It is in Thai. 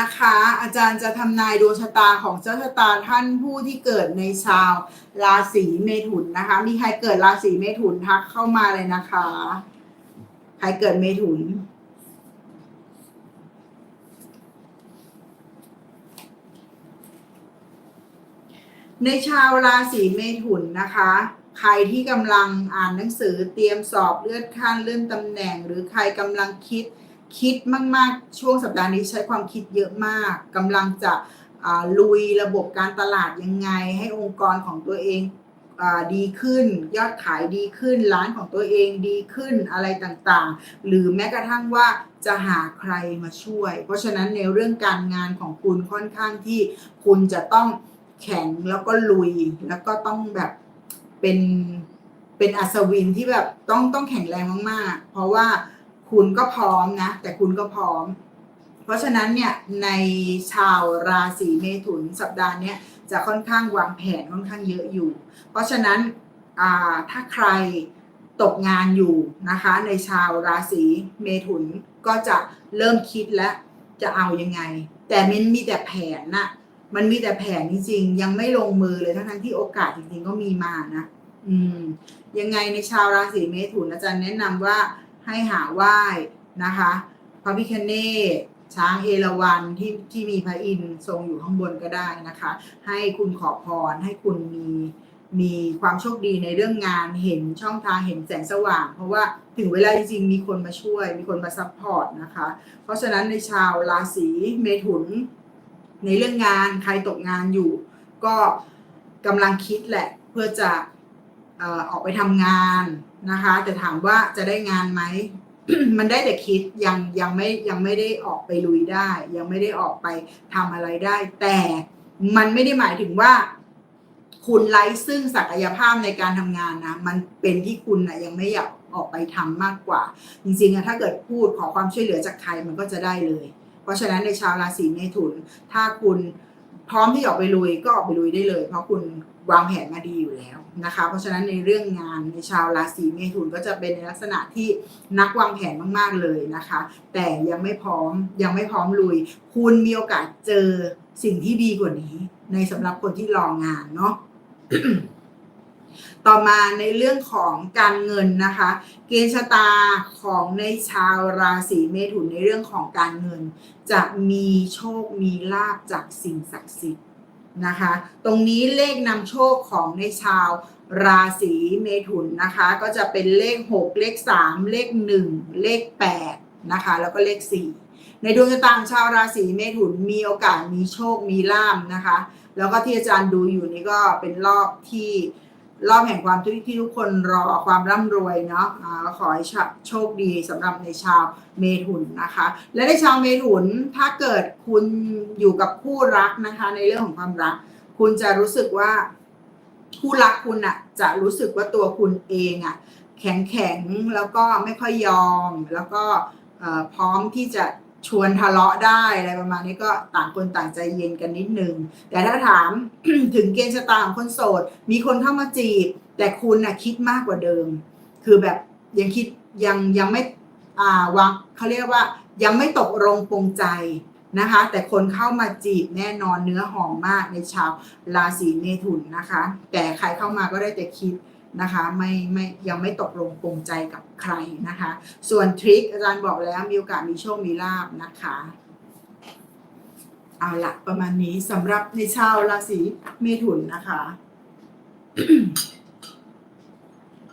นะคะ อาจารย์จะทำนายดวงชะตาของเจ้าชะตาท่านผู้ที่เกิดในชาวราศีเมถุนนะคะ มีใครเกิดราศีเมถุนทักเข้ามาเลยนะคะ ใครเกิดเมถุนในชาวราศีเมถุนนะคะ ใครที่กำลังอ่านหนังสือเตรียมสอบเลื่อนขั้นเลื่อนตำแหน่ง หรือใครกำลังคิด คิดมากๆ ช่วงสัปดาห์นี้ใช้ความคิดเยอะมากกำลังจะลุยระบบการตลาดยังไง ให้องค์กรของตัวเองอดีขึ้น ยอดขายดีขึ้น ร้านของตัวเองดีขึ้นอะไรต่างๆ หรือแม้กระทั่งว่าจะหาใครมาช่วย เพราะฉะนั้นในเรื่องการงานของคุณค่อนข้างที่คุณจะต้องแข็งแล้วก็ลุย แล้วก็ต้องแบบเป็นเป็นอัศวินที่แบบต้องต้องแข็งแรงมากๆ เพราะว่า คุณก็พร้อมนะ แต่คุณก็พร้อม เพราะฉะนั้นเนี่ยในชาวราศีเมถุนสัปดาห์นี้จะค่อนข้างวางแผนค่อนข้างเยอะอยู่ เพราะฉะนั้นถ้าใครตกงานอยู่นะคะ ในชาวราศีเมถุนก็จะเริ่มคิดแล้วจะเอายังไง แต่มันมีแต่แผนนะมันมีแต่แผนจริงๆยังไม่ลงมือเลยทั้งๆที่โอกาสจริงๆก็มีมานะ อืม ยังไงในชาวราศีเมถุนอาจารย์แนะนำว่า ให้หาไหว้นะคะ พระพิคเนศช้างเอราวัณที่ที่มีพระอินทร์ทรงอยู่ข้างบนก็ได้นะคะ ให้คุณขอพรให้คุณมีมีความโชคดีในเรื่องงานเห็นช่องทางเห็นแสงสว่าง เพราะว่าถึงเวลาจริงๆมีคนมาช่วย มีคนมาซัพพอร์ตนะคะ เพราะฉะนั้นในชาวราศีเมถุน ในเรื่องงานใครตกงานอยู่ ก็กำลังคิดแหละเพื่อจะ ออออกไปทำงานนะคะแต่ถามว่าจะได้งานไหม มันได้แต่คิดยังยังไม่ยังไม่ได้ออกไปลุยได้ ยังไม่ได้ออกไปทำอะไรได้ แต่มันไม่ได้หมายถึงว่า คุณไร้ซึ่งศักยภาพในการทำงานนะ มันเป็นที่คุณนะยังไม่อยากออกไปทำมากกว่า จริงๆอะถ้าเกิดพูดขอความช่วยเหลือจากใครมันก็จะได้เลย เพราะฉะนั้นในชาวราศีเมถุนถ้าคุณ พร้อมที่ออกไปลุยก็ออกไปลุยได้เลย เพราะคุณวางแผนมาดีอยู่แล้วนะคะ เพราะฉะนั้นในเรื่องงานในชาวราศีเมถุนก็จะเป็นในลักษณะที่นักวางแผนมากๆเลยนะคะ แต่ยังไม่พร้อมยังไม่พร้อมลุย คุณมีโอกาสเจอสิ่งที่ดีกว่านี้ ในสำหรับคนที่รองานเนาะ ต่อมาในเรื่องของการเงินนะคะ เกณฑ์ชะตาของในชาวราศีเมถุนในเรื่องของการเงิน จะมีโชคมีลาบจากสิ่งศักดิ์สิทธิ์นะคะ ตรงนี้เลขนำโชคของในชาวราศีเมถุนนะคะ ก็จะเป็นเลข 6 เลข 3 เลข 1 เลข 8 นะคะ แล้วก็เลข 4 ในดวงชะตาชาวราศีเมถุนมีโอกาสมีโชคมีลาบนะคะ แล้วก็ที่อาจารย์ดูอยู่นี่ก็เป็นรอบที่ รอบแห่งความที่ที่ทุกคนรอความร่ำรวยเนาะอ่าก็ขอให้โชคดีสำหรับในชาวเมถุนนะคะ และในชาวเมถุนถ้าเกิดคุณอยู่กับคู่รักนะคะ ในเรื่องของความรัก คุณจะรู้สึกว่าคู่รักคุณอะจะรู้สึกว่าตัวคุณเองอะแข็งแข็งแล้วก็ไม่ค่อยยอม แล้วก็พร้อมที่จะ ชวนทะเลาะได้อะไรประมาณนี้ก็ต่างคนต่างใจเย็นกันนิดนึง แต่ถ้าถาม ถึงเกณฑ์ชะตาของคนโสด มีคนเข้ามาจีบ แต่คุณน่ะคิดมากกว่าเดิม คือแบบยังคิดยังยังไม่อ่าวางเขาเรียกว่า ยังไม่ตกลงปรงใจนะคะ แต่คนเข้ามาจีบแน่นอนเนื้อหอมมากในชาวราศีเมถุนนะคะ แต่ใครเข้ามาก็ได้แต่คิด นะคะไม่ไม่ยังไม่ตกลงปรงใจกับใครนะคะ ส่วนทริคอาจารย์บอกแล้วมีโอกาสมีโชคมีลาบนะคะเอาละประมาณนี้สำหรับในชาวราศีเมถุนนะคะ